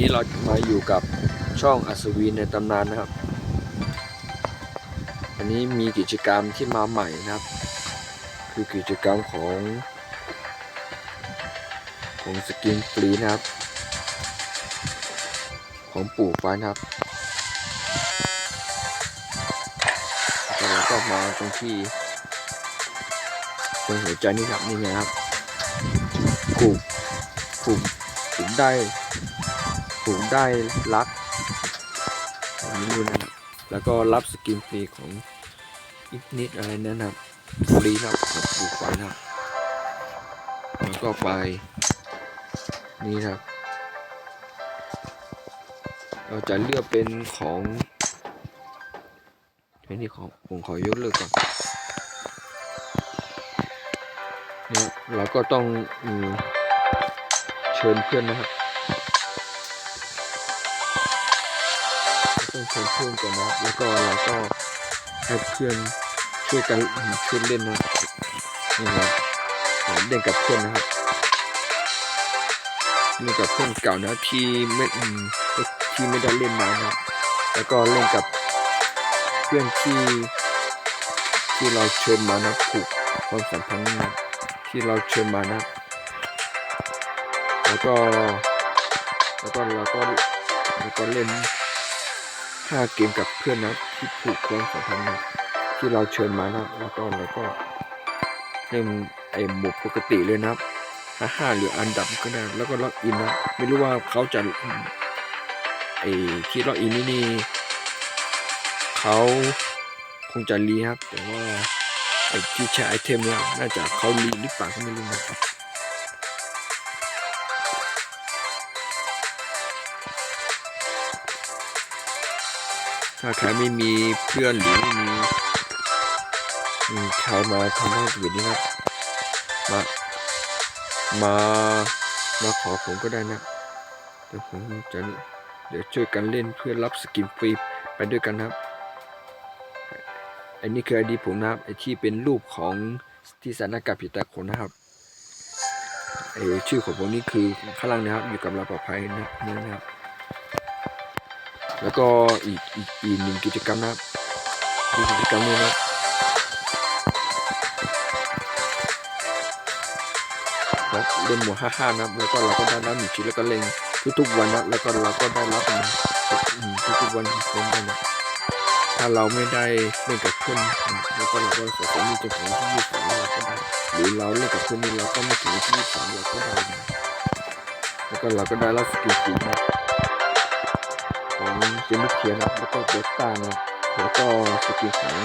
นี้เรามาอยู่กับช่องอัศวินในตำนานนะครับ อันนี้มีกิจกรรมที่มาใหม่นะครับ คือกิจกรรมของ ของสกินฟรีนะครับ ของปู่ฟ้านะครับแล้วเราก็มาตรงที่ตรงหัวใจนี่ครับนี่ไงครับผูกผูกผูกได้ ผูกได้รักอันนี้ดูนะครับแล้วก็รับสกินฟรีของอีกนิดอะไรนั่นนะครับฟรีครับของปู่ฟ้านะครับแล้วก็ไปนี่ครับ เราจะเลือกเป็นของไอ้นี่ของผมขอยกเลิกก่อนเนี่ยเราก็ต้องเชิญเพื่อนนะครับ ต้องเชิญเพื่อนก่อนนะแล้วก็เราก็ให้เพื่อนช่วยกันช่วยเล่นนะนี่ครับผมเล่นกับเพื่อนนะครับเล่นกับเพื่อนเก่านะที่ไม่ที่ไม่ได้เล่นนานนะแล้วก็เล่นกับเพื่อนที่ที่เราเชิญมานะผูกความสัมพันธ์นะที่เราเชิญมานะแล้วก็แล้วก็เราก็แล้วก็เล่น ห้าเกมกับเพื่อนนะที่ผูกความสัมพันธ์นะที่เราเชิญมานะแล้วก็เราก็เล่นไอ้หมดปกติเลยนะครับห้าห้าหรืออันดับก็ได้แล้วก็ล็อกอินนะไม่รู้ว่าเขาจะไอ้ที่ล็อกอินนี่นี่เขาคงจะรีครับ แต่ว่าไอ้ที่ใช้ไอเทมเนี่ยน่าจะเขารีหรือเปล่าก็ไม่รู้นะครับ ถ้าใครไม่มีเพื่อนหรือไม่มีอืมใครมาทำให้ชีวิตนี้ครับมา มา มาขอผมก็ได้นะเดี๋ยวผมจะเดี๋ยวช่วยกันเล่นเพื่อรับสกินฟรีไปด้วยกันครับ อันนี้คือไอดีผมนะครับไอที่เป็นรูปของที่สานกับผิดตาคนนะครับไอชื่อของผมนี่คือข้างล่างนะครับอยู่กับเราปลอดภัยนะนะครับ แล้วก็อีกอีกอีกหนึ่งกิจกรรมนะครับมีกิจกรรมนี้นะครับครับเล่นหมวดห้าๆนะแล้วก็เราก็ได้รับหนึ่งชิ้นแล้วก็เล่นทุกๆวันนะแล้วก็เราก็ได้รับมันทุกๆวันเป็นได้นะถ้าเราไม่ได้เล่นกับเพื่อนนะแล้วก็เราก็สะสมมีจนถึงที่ยี่สิบเราก็ได้หรือเราเล่นกับเพื่อนนี่เราก็ไม่ถึงที่ยี่สิบเราก็ได้แล้วก็เราก็ได้รับสกิลสีนะ ของเซมิเคียนะแล้วก็เบต้านะแล้วก็สกิลของ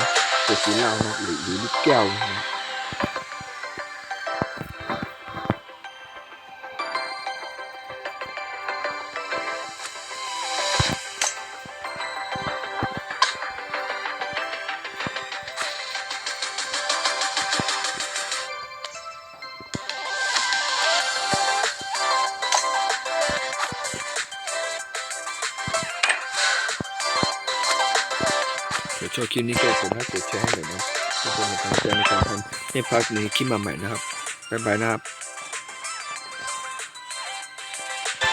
เซซิล้านะหรือหรือลูกแก้วนะ ชอบคลิปนี้ก็กดไลค์กดแชร์ให้หน่อยนะเพื่อเป็นกำลังใจในการทำให้พักในคลิปมาใหม่นะครับบ๊ายบายนะครับ